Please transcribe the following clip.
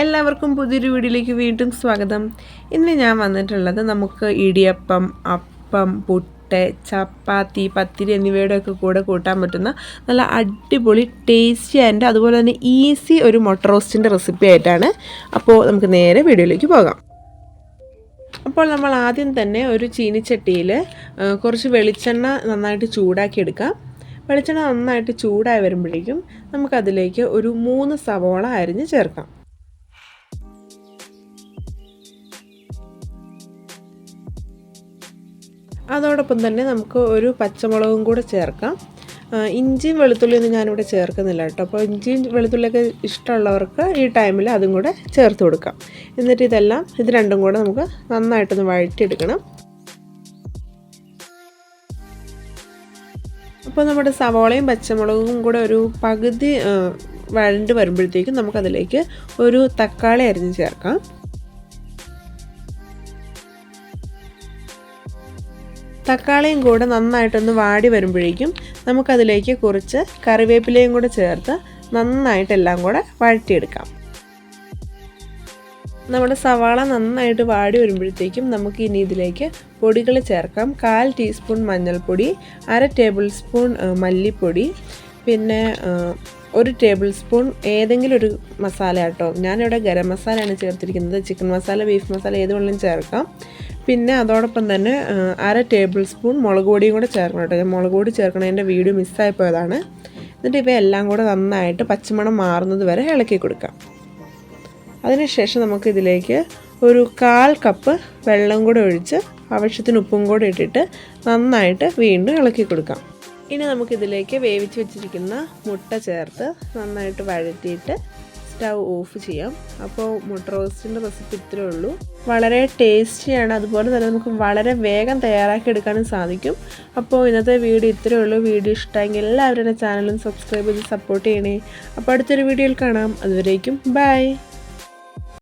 എല്ലാവർക്കും പുതിയൊരു വീഡിയോയിലേക്ക് വീണ്ടും സ്വാഗതം. ഇന്ന് ഞാൻ വന്നിട്ടുള്ളത് നമുക്ക് ഇടിയപ്പം അപ്പം പുട്ട് ചപ്പാത്തി പത്തിരി എന്നിവയുടെ ഒക്കെ കൂടെ കൂട്ടാൻ പറ്റുന്ന നല്ല അടിപൊളി ടേസ്റ്റി ആൻഡ് അതുപോലെ തന്നെ ഈസി ഒരു മുട്ട റോസ്റ്റിന്റെ റെസിപ്പി ആയിട്ടാണ്. അപ്പോൾ നമുക്ക് നേരെ വീഡിയോയിലേക്ക് പോകാം. അപ്പോൾ നമ്മൾ ആദ്യം തന്നെ ഒരു ചീനിച്ചട്ടിയിൽ കുറച്ച് വെളിച്ചെണ്ണ നന്നായിട്ട് ചൂടാക്കി എടുക്കാം. വെളിച്ചെണ്ണ നന്നായിട്ട് ചൂടായി വരുമ്പോഴേക്കും നമുക്കതിലേക്ക് ഒരു മൂന്ന് സവോള അരിഞ്ഞ് ചേർക്കാം. അതോടൊപ്പം തന്നെ നമുക്ക് ഒരു പച്ചമുളകും കൂടെ ചേർക്കാം. ഇഞ്ചിയും വെളുത്തുള്ളിയൊന്നും ഞാനിവിടെ ചേർക്കുന്നില്ല കേട്ടോ. അപ്പോൾ ഇഞ്ചിയും വെളുത്തുള്ളിയൊക്കെ ഇഷ്ടമുള്ളവർക്ക് ഈ ടൈമിൽ അതും കൂടെ ചേർത്ത് കൊടുക്കാം. എന്നിട്ട് ഇതെല്ലാം ഇത് രണ്ടും കൂടെ നമുക്ക് നന്നായിട്ടൊന്ന് വഴറ്റിയെടുക്കണം. അപ്പോൾ നമ്മുടെ സവോളയും പച്ചമുളകും കൂടെ ഒരു പകുതി വഴണ്ട് വരുമ്പോഴത്തേക്കും നമുക്കതിലേക്ക് ഒരു തക്കാളി അരിഞ്ഞ് ചേർക്കാം. തക്കാളിയും കൂടെ നന്നായിട്ടൊന്ന് വാടി വരുമ്പോഴേക്കും നമുക്കതിലേക്ക് കുറച്ച് കറിവേപ്പിലയും കൂടെ ചേർത്ത് നന്നായിട്ടെല്ലാം കൂടെ വഴറ്റിയെടുക്കാം. നമ്മുടെ സവാള നന്നായിട്ട് വാടി വരുമ്പോഴത്തേക്കും നമുക്ക് ഇനി ഇതിലേക്ക് പൊടികൾ ചേർക്കാം. കാൽ ടീസ്പൂൺ മഞ്ഞൾപ്പൊടി അര ടേബിൾ സ്പൂൺ മല്ലിപ്പൊടി പിന്നെ ഒരു ടേബിൾ സ്പൂൺ ഏതെങ്കിലും ഒരു മസാല കേട്ടോ. ഞാനിവിടെ ഗരം മസാലയാണ് ചേർത്തിരിക്കുന്നത്. ചിക്കൻ മസാല ബീഫ് മസാല ഏത് ചേർക്കാം. പിന്നെ അതോടൊപ്പം തന്നെ അര ടേബിൾ സ്പൂൺ മുളക് പൊടിയും കൂടെ ചേർക്കണം കേട്ടോ. ഞാൻ മുളക് പൊടി ചേർക്കണതിന്റെ വീഡിയോ മിസ്സായി പോയതാണ്. എന്നിട്ട് ഇവയെല്ലാം കൂടെ നന്നായിട്ട് പച്ചമണം മാറുന്നത് വരെ ഇളക്കി കൊടുക്കാം. അതിനുശേഷം നമുക്ക് ഇതിലേക്ക് ഒരു കാൽ കപ്പ് വെള്ളം കൂടെ ഒഴിച്ച് ആവശ്യത്തിന് ഉപ്പും കൂടെ ഇട്ടിട്ട് നന്നായിട്ട് വീണ്ടും ഇളക്കി കൊടുക്കാം. ഇനി നമുക്കിതിലേക്ക് വേവിച്ച് വെച്ചിരിക്കുന്ന മുട്ട ചേർത്ത് നന്നായിട്ട് വഴറ്റിയിട്ട് സ്റ്റൗ ഓഫ് ചെയ്യാം. അപ്പോൾ മുട്ട റോസ്റ്റിന്റെ റെസിപ്പി ഇത്രയേ ഉള്ളൂ. വളരെ ടേസ്റ്റിയാണ് അതുപോലെ തന്നെ നമുക്ക് വളരെ വേഗം തയ്യാറാക്കി എടുക്കാനും സാധിക്കും. അപ്പോൾ ഇന്നത്തെ വീഡിയോ ഇത്രയേ ഉള്ളൂ. വീഡിയോ ഇഷ്ടമെങ്കിൽ എല്ലാവരും എന്റെ ചാനലും സബ്സ്ക്രൈബ് ചെയ്ത് സപ്പോർട്ട് ചെയ്യണേ. അപ്പോൾ അടുത്തൊരു വീഡിയോയിൽ കാണാം. അതുവരേക്കും ബൈ